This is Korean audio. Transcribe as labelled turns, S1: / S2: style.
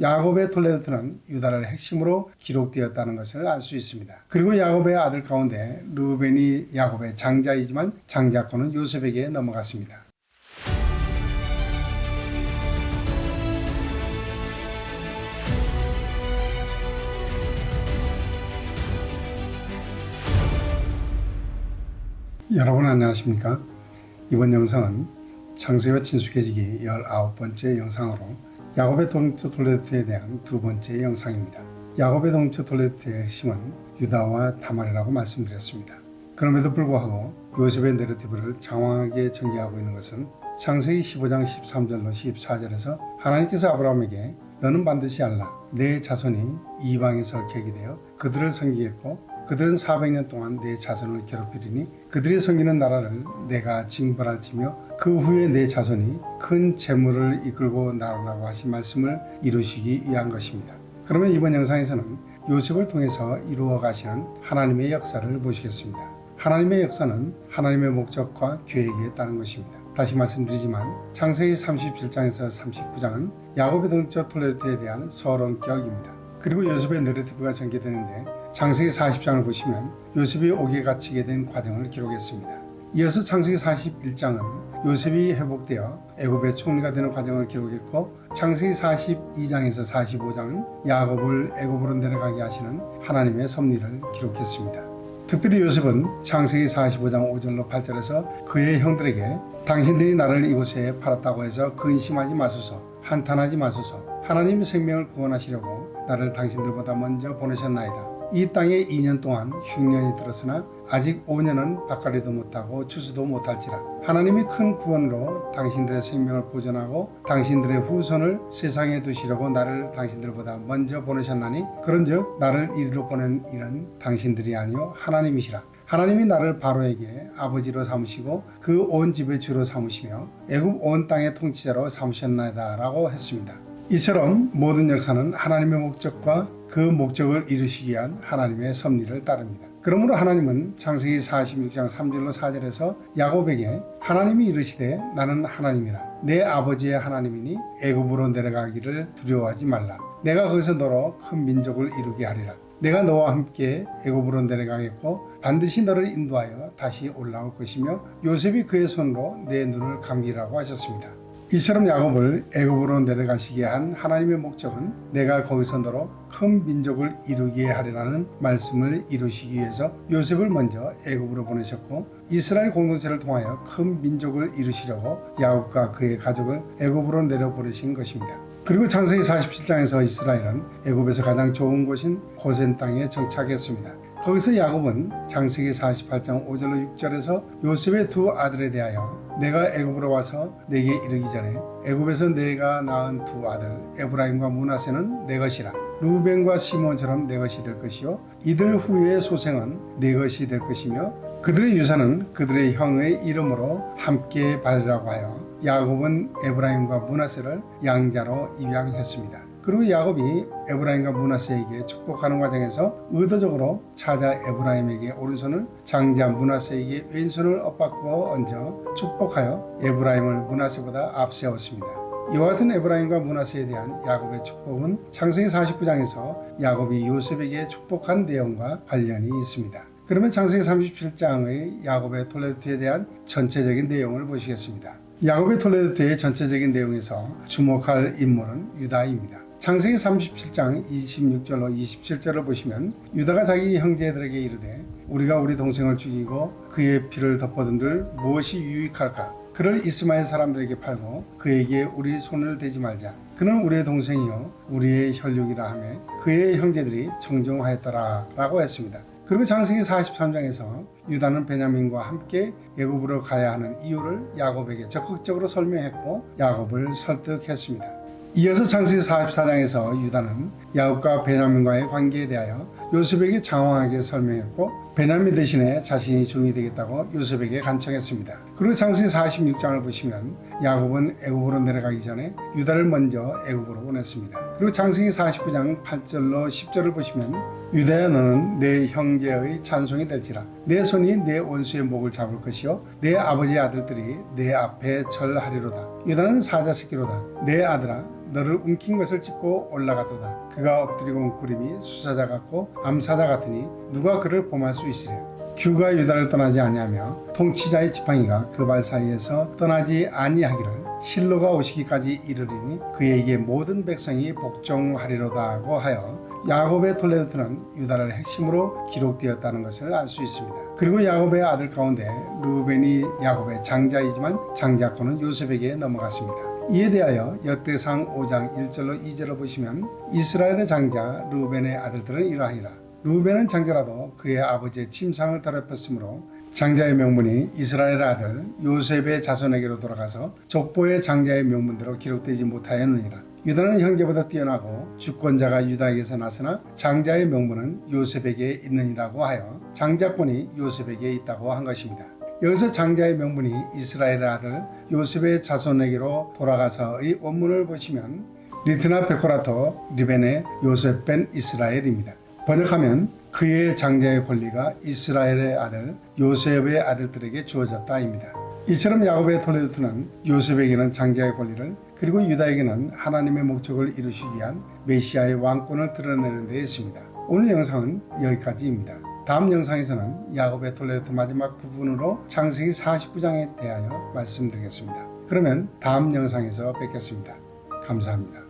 S1: 야곱의 톨레도트는 유다를 핵심으로 기록되었다는 것을 알 수 있습니다. 그리고 야곱의 아들 가운데 루벤이 야곱의 장자이지만 장자권은 요셉에게 넘어갔습니다. 여러분 안녕하십니까? 이번 영상은 창세와 친숙해지기 19번째 영상으로 야곱의 동초 톨레트에 대한 두 번째 영상입니다. 야곱의 동초 톨레트의 핵심은 유다와 다말이라고 말씀드렸습니다. 그럼에도 불구하고 요셉의 내러티브를 장황하게 전개하고 있는 것은 창세기 15장 13절로 14절에서 하나님께서 아브라함에게 너는 반드시 알라 내 자손이 이방에서 계기되어 그들을 섬기겠고 그들은 400년 동안 내 자손을 괴롭히리니 그들이 섬기는 나라를 내가 징벌할지며 그 후에 내 자손이 큰 재물을 이끌고 나오라고 하신 말씀을 이루시기 위한 것입니다. 그러면 이번 영상에서는 요셉을 통해서 이루어 가시는 하나님의 역사를 보시겠습니다. 하나님의 역사는 하나님의 목적과 계획에 따른 것입니다. 다시 말씀드리지만 창세기 37장에서 39장은 야곱의 동쪽 톨레트에 대한 서론격입니다. 그리고 요셉의 내러티브가 전개되는데 창세기 40장을 보시면 요셉이 옥에 갇히게 된 과정을 기록했습니다. 이어서 창세기 41장은 요셉이 회복되어 애굽의 총리가 되는 과정을 기록했고 창세기 42장에서 45장은 야곱을 애굽으로 내려가게 하시는 하나님의 섭리를 기록했습니다. 특별히 요셉은 창세기 45장 5절로 8절에서 그의 형들에게 당신들이 나를 이곳에 팔았다고 해서 근심하지 마소서 한탄하지 마소서 하나님 의 생명을 구원하시려고 나를 당신들보다 먼저 보내셨나이다. 이 땅에 2년 동안 흉년이 들었으나 아직 5년은 밭갈이도 못하고 추수도 못할지라 하나님이 큰 구원으로 당신들의 생명을 보존하고 당신들의 후손을 세상에 두시려고 나를 당신들보다 먼저 보내셨나니 그런즉 나를 이리로 보낸 이는 당신들이 아니요 하나님이시라 하나님이 나를 바로에게 아버지로 삼으시고 그 온 집의 주로 삼으시며 애굽 온 땅의 통치자로 삼으셨나이다라고 했습니다. 이처럼 모든 역사는 하나님의 목적과 그 목적을 이루시기 위한 하나님의 섭리를 따릅니다. 그러므로 하나님은 창세기 46장 3절로 4절에서 야곱에게 하나님이 이르시되 나는 하나님이라 내 아버지의 하나님이니 애굽으로 내려가기를 두려워하지 말라 내가 거기서 너로 큰 민족을 이루게 하리라 내가 너와 함께 애굽으로 내려가겠고 반드시 너를 인도하여 다시 올라올 것이며 요셉이 그의 손으로 내 눈을 감기라고 하셨습니다. 이처럼 야곱을 애굽으로 내려가시게 한 하나님의 목적은 내가 거기서 너로 큰 민족을 이루게 하리라는 말씀을 이루시기 위해서 요셉을 먼저 애굽으로 보내셨고 이스라엘 공동체를 통하여 큰 민족을 이루시려고 야곱과 그의 가족을 애굽으로 내려 보내신 것입니다. 그리고 창세기 47장에서 이스라엘은 애굽에서 가장 좋은 곳인 고센 땅에 정착했습니다. 거기서 야곱은 창세기 48장 5절로 6절에서 요셉의 두 아들에 대하여 내가 애굽으로 와서 내게 이르기 전에 애굽에서 내가 낳은 두 아들 에브라임과 문하세는 내 것이라 루벤과 시몬처럼 내 것이 될 것이요 이들 후의 소생은 내 것이 될 것이며 그들의 유산은 그들의 형의 이름으로 함께 받으라고 하여 야곱은 에브라임과 문하세를 양자로 입양했습니다. 그리고 야곱이 에브라임과 문하세에게 축복하는 과정에서 의도적으로 찾아 에브라임에게 오른손을 장자 문하세에게 왼손을 엇바꾸어 얹어 축복하여 에브라임을 문하세보다 앞세웠습니다. 이와 같은 에브라임과 문하세에 대한 야곱의 축복은 창세기 49장에서 야곱이 요셉에게 축복한 내용과 관련이 있습니다. 그러면 창세기 37장의 야곱의 톨레트에 대한 전체적인 내용을 보시겠습니다. 야곱의 톨레트의 전체적인 내용에서 주목할 인물은 유다입니다. 창세기 37장 26절로 27절을 보시면 유다가 자기 형제들에게 이르되 우리가 우리 동생을 죽이고 그의 피를 덮어둔들 무엇이 유익할까? 그를 이스마엘 사람들에게 팔고 그에게 우리 손을 대지 말자. 그는 우리의 동생이요 우리의 혈육이라 하며 그의 형제들이 청종하였더라 라고 했습니다. 그리고 장세기 43장에서 유다는 베냐민과 함께 애굽으로 가야 하는 이유를 야곱에게 적극적으로 설명했고 야곱을 설득했습니다. 이어서 창세기 44장에서 유다는 야곱과 베냐민과의 관계에 대하여 요셉에게 장황하게 설명했고 베냐민 대신에 자신이 종이 되겠다고 요셉에게 간청했습니다. 그리고 장세기 46장을 보시면 야곱은 애굽으로 내려가기 전에 유다를 먼저 애굽으로 보냈습니다. 그리고 장세기 49장 8절로 10절을 보시면 유다야 너는 내 형제의 찬송이 될지라. 내 손이 내 원수의 목을 잡을 것이요. 내 아버지의 아들들이 내 앞에 절하리로다. 유다는 사자 새끼로다. 내 아들아 너를 움킨 것을 찢고 올라가도다. 그가 엎드리고 웅크림이 수사자 같고 암사자 같으니 누가 그를 범할 수 있으랴 규가 유다를 떠나지 아니하며 통치자의 지팡이가 그 발 사이에서 떠나지 아니하기를 실로가 오시기까지 이르리니 그에게 모든 백성이 복종하리로다 하고 하여 야곱의 톨레도트는 유다를 핵심으로 기록되었다는 것을 알 수 있습니다. 그리고 야곱의 아들 가운데 루벤이 야곱의 장자이지만 장자권은 요셉에게 넘어갔습니다. 이에 대하여 역대상 5장 1절로 2절을 보시면 이스라엘의 장자 루벤의 아들들은 이러하니라. 루벤은 장자라도 그의 아버지의 침상을 더럽혔으므로 장자의 명분이 이스라엘 아들 요셉의 자손에게로 돌아가서 족보의 장자의 명분대로 기록되지 못하였느니라. 유다는 형제보다 뛰어나고 주권자가 유다에게서 나서나 장자의 명분은 요셉에게 있느니라고 하여 장자권이 요셉에게 있다고 한 것입니다. 여기서 장자의 명분이 이스라엘 아들 요셉의 자손에게로 돌아가서의 원문을 보시면 리트나 베코라토 리벤의 요셉 벤 이스라엘입니다. 번역하면 그의 장자의 권리가 이스라엘의 아들 요셉의 아들들에게 주어졌다입니다. 이처럼 야곱의 톨레도트는 요셉에게는 장자의 권리를 그리고 유다에게는 하나님의 목적을 이루시기 위한 메시아의 왕권을 드러내는 데 있습니다. 오늘 영상은 여기까지입니다. 다음 영상에서는 야곱의 톨레도트 마지막 부분으로 창세기 49장에 대하여 말씀드리겠습니다. 그러면 다음 영상에서 뵙겠습니다. 감사합니다.